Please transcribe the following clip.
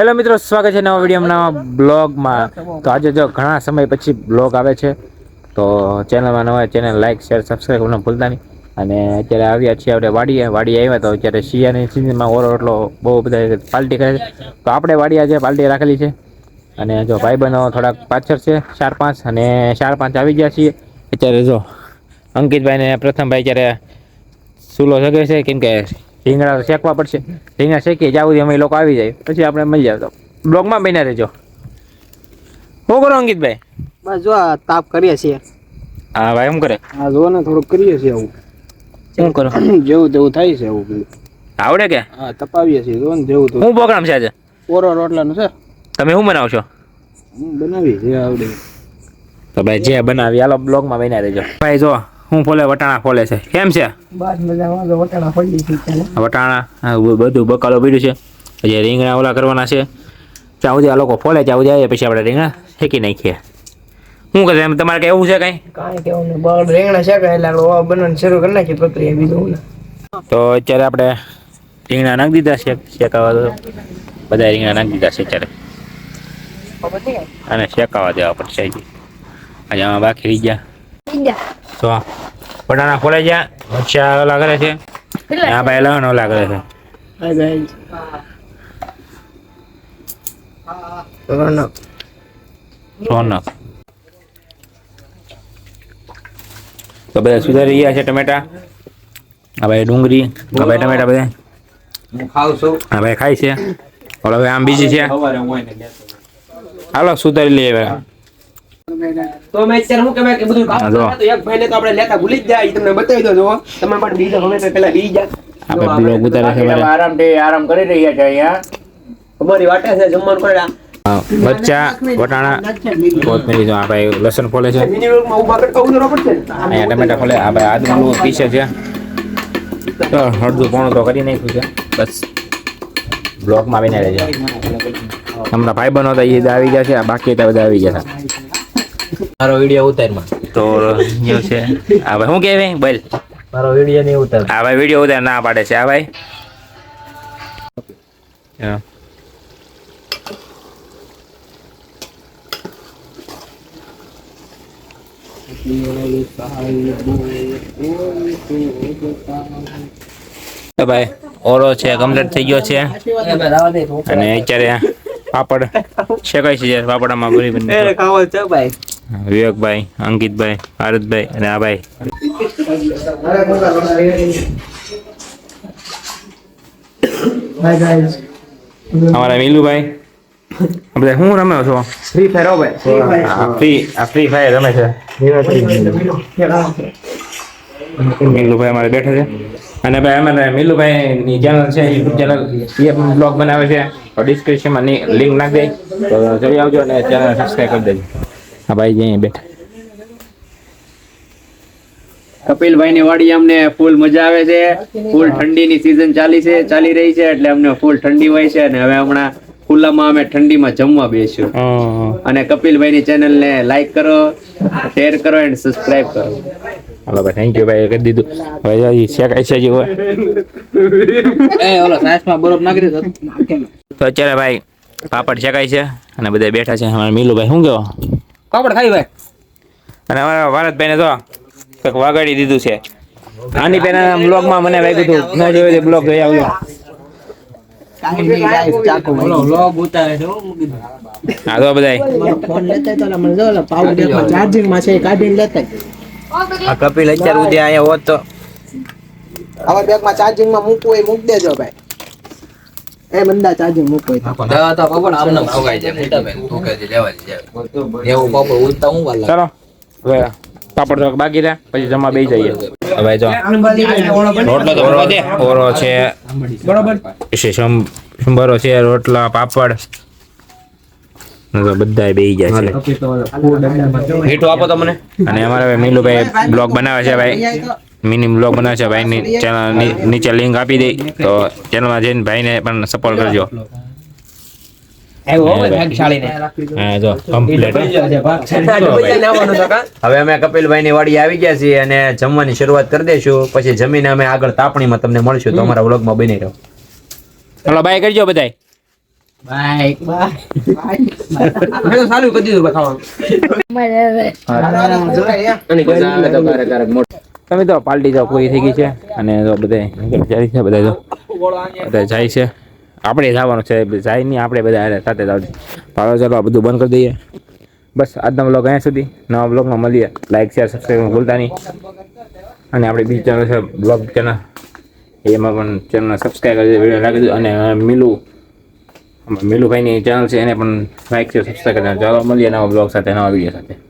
Hello મિત્રો, સ્વાગત છે નવા વિડીયોમાં, નવા બ્લોગમાં. તો આજે જો ઘણા સમય પછી બ્લોગ આવે છે, તો ચેનલમાં નવા ચેનલ લાઇક શેર સબસ્ક્રાઈબ કરવાનું ભૂલતા નહીં. અને અત્યારે આવ્યા છીએ આપણે વાડીએ. વાડી આવ્યા તો અત્યારે શિયાળાની સિઝનમાં ઓરો એટલો બહુ બધા પાલટી કરે છે. તો આપણે વાડી આજે પાલટી રાખેલી છે. અને જો ભાઈબંધો થોડાક પાછળ છે, ચાર પાંચ, અને ચાર પાંચ આવી ગયા છીએ. અત્યારે જો અંકિતભાઈને પ્રથમભાઈ અત્યારે સુલો જગે છે, કેમ કે રીંગણા શેકવા પડશે. રીંગણા શેકી જ્યાં સુધી અમે લોકો આવી જાય પછી આપણે મળી જાય તો. બ્લોગમાં બન્યા રહેજો. શું કરો અંકિતભાઈ? બસ જો તાપ કરીએ છીએ. હા ભાઈ એમ કરે. હા જો ને થોડુંક કરીએ છીએ આવું. શું કરો? જેવું તેવું થાય છે આવું બધું. આવડે કે? હા તપાવીએ છીએ જો ને જેવું તેવું શું પ્રોગ્રામ છે આજે? ઓરો રોટલાનું છે. તમે શું બનાવશો? હું બનાવી જે આવડે. તો ભાઈ જે બનાવી હાલો બ્લોગમાં બન્યા રહેજો. ભાઈ જો હું ફોલે વટાણા ફોલે છે. કેમ છે? વટાણા છે બધું બકાલો પીડ્યું છે. પછી રીંગણા ઓલા કરવાના છે. ત્યાં સુધી આ લોકો ફોલે ત્યાં સુધી આવીએ પછી આપણે રીંગણા શેકી નાખીએ. શું કરે એમ તમારે કઈ એવું છે કઈ? કાંઈ કેવું બળ શેકાય એટલે આપણે બનાવવાનું શરૂ કરી નાખીએ પ્રક્રિયા બીજું તો અત્યારે આપણે રીંગણા નાખી દીધા છે શેકાવા તો બધા રીંગણા નાખી દીધા છે અત્યારે. અને શેકાવા દેવા પડશે હજી. આજે આમાં બાકી રહી ગયા. તો બટાણા ખોલાઈ ગયા. ઓલા કરે છે. આ ભાઈ લહણ લાગે કરે છે. રોનક. તો બધા સુધારી ગયા છે ટમેટા. આ ભાઈ ડુંગળી આ ભાઈ ટમેટા બધા. હા ભાઈ ખાય છે. હવે આમ બીજી છે. હાલો સુધારી લઈએ હવે. તો મેં અત્યારે શું કહેવાય કે બધું તો એક ભાઈને તો આપણે લેતા ભૂલી જ જાય તમને બતાવી દો જો તમે પણ બીજો હવે પેલા બી જા. આપણે બ્લોગ ઉતારે છે આરામ આરામ કરી રહ્યા છે અહીંયા. અમારી વાટે છે જમવાનું હા, મરચા વટાણા કોથમીરી જો આપણે લસણ ફોલે છે. અહીંયા ટમેટા ફોલે આપણે ભાઈ આદુ પીસે છે. તો અડધું પોણું તો કરી નાખ્યું છે. બસ. બ્લોકમાં આવીને રહેજો. હમણાં ભાઈ બનો હતા એ આવી ગયા છે બાકી બધા આવી ગયા હતા. મારો વીડિયો ઉતારમાં તો એવું છે. આ ભાઈ શું કહેવાય? બોલ. મારો વીડિયો નહીં ઉતાર. આ ભાઈ વીડિયો ઉતાર ના પાડે છે. આ ભાઈ. ભાઈ ઓરો છે કમ્પ્લીટ થઈ ગયો છે. અને અત્યારે પાપડ શેકાય છે પાપડામાં ભરી બની. ખાવા છે ભાઈ. વિવેકભાઈ અંકિતભાઈ ભારતભાઈ અને આ ભાઈ. હાય ગાઈસ અમારા મિલુભાઈ. આ બધા શું રમે છો? ફ્રી ફાયર હો ભાઈ. આ ફ્રી આ ફ્રી ફાયર રમે છે. મિલુભાઈ અમારે બેઠા છે. અને ભાઈ અમારે મિલુભાઈ ની ચેનલ છે યુટ્યુબ ચેનલ એ પણ બ્લોગ બનાવે છે. તો ડિસ્ક્રિપ્શનમાં લિંક નાખી દઈ તો જોઈ આવજો અને ચેનલ સબસ્ક્રાઈબ કરી દેજો. હા ભાઈ જે અહીંયા બેઠા. કપિલભાઈ ની વાડી અમને ફૂલ મજા આવે છે. ફૂલ ઠંડીની સીઝન ચાલી છે ચાલી રહી છે એટલે અમને ફૂલ ઠંડી હોય છે અને હવે હમણાં ખુલ્લામાં અમે ઠંડીમાં જમવા બેસ્યું. અને કપિલભાઈ ની ચેનલ ને લાઈક કરો શેર કરો એન્ડ સબસ્ક્રાઇબ કરો. હાલો ભાઈ થેન્ક યુ ભાઈ કરી દીધું. હવે શેકાય છે હજી એ ઓલો સાસમાં બરફ નાખી દીધો તો અત્યારે ભાઈ પાપડ શેકાય છે અને બધા બેઠા છે. અમારા મિલુભાઈ શું કેવો? પાપડ ખાઈ ભાઈ. અને અમારા ભારતભાઈને તો કંઈક વાગાડી દીધું છે. આની પહેલા બ્લોગમાં મને વાગ્યું હતું. ન જોયું બ્લોગ જોઈ તો બધાય. ફોન લેતા તો મને જો ઓલા પાવર બેંકમાં ચાર્જિંગમાં છે એ કાઢીને લેતા. આ કપિલ અત્યારે સુધી અહીંયા હોત તો. પાવર બેંકમાં ચાર્જિંગમાં મૂકવું હોય મૂક દેજો ભાઈ. એ બંદા ચાર્જિંગ મૂકો તો. પાપડ આમને ભોગાઈ જાય મોટા ભાઈ. તું કહેજે લેવા જાય એવું પાપડ ઉડતા હું પાપડ થોડાક બાકી રહ્યા પછી જમવા બેસી જઈએ. હવે જો રોટલો તો બરોબર દે. ઓરો છે બરોબર. શંભ- છે રોટલા પાપડ. બધા બેસી ગયા છે. મીઠું આપો તમને અને અમારે ભાઈ મિલુભાઈ બ્લોગ બનાવે છે ભાઈ. મિની બ્લોગ બનાવશે. ભાઈની ચેનલ નીચે લિંક આપી દઈ. તો ચેનલમાં જઈને ભાઈને પણ સપોર્ટ કરજો. હા જો કમ્પ્લીટ હવે અમે કપિલભાઈ ની વાડી આવી ગયા છીએ અને જમવાની શરૂઆત કરી દઈશું. પછી જમીને અમે આગળ તાપણીમાં તમને મળશું. તો અમારા વ્લોગમાં બની રહ્યો ચલો બાય કરજો બધા બાય સારું કરી દીધું ખાવાનું. તમે તો પાલટી તો પૂરી થઈ ગઈ છે અને બધે જાય છે બધા તો. બધા જાય છે. આપણે જવાનું છે, જાય નહીં, આપણે બધા સાથે જાવ હવે ચાલો આ બધું બંધ કરી દઈએ. બસ આજનો બ્લોગ અહીંયા સુધી. નવા બ્લોગમાં મળીએ. લાઈક શેર સબસ્ક્રાઈબ ભૂલતા નહીં. અને આપણે બીજી ચેનલ છે બ્લોગ ચેનલ એમાં પણ ચેનલ સબસ્ક્રાઈબ કરી વીડિયો લાગી દીધું અને મિલુ, મિલુભાઈની ચેનલ છે, એને પણ લાઈક શેર સબસ્ક્રાઈબ કરી ચાલો મળીએ નવા બ્લોગ સાથે, નવા વીડિયો સાથે.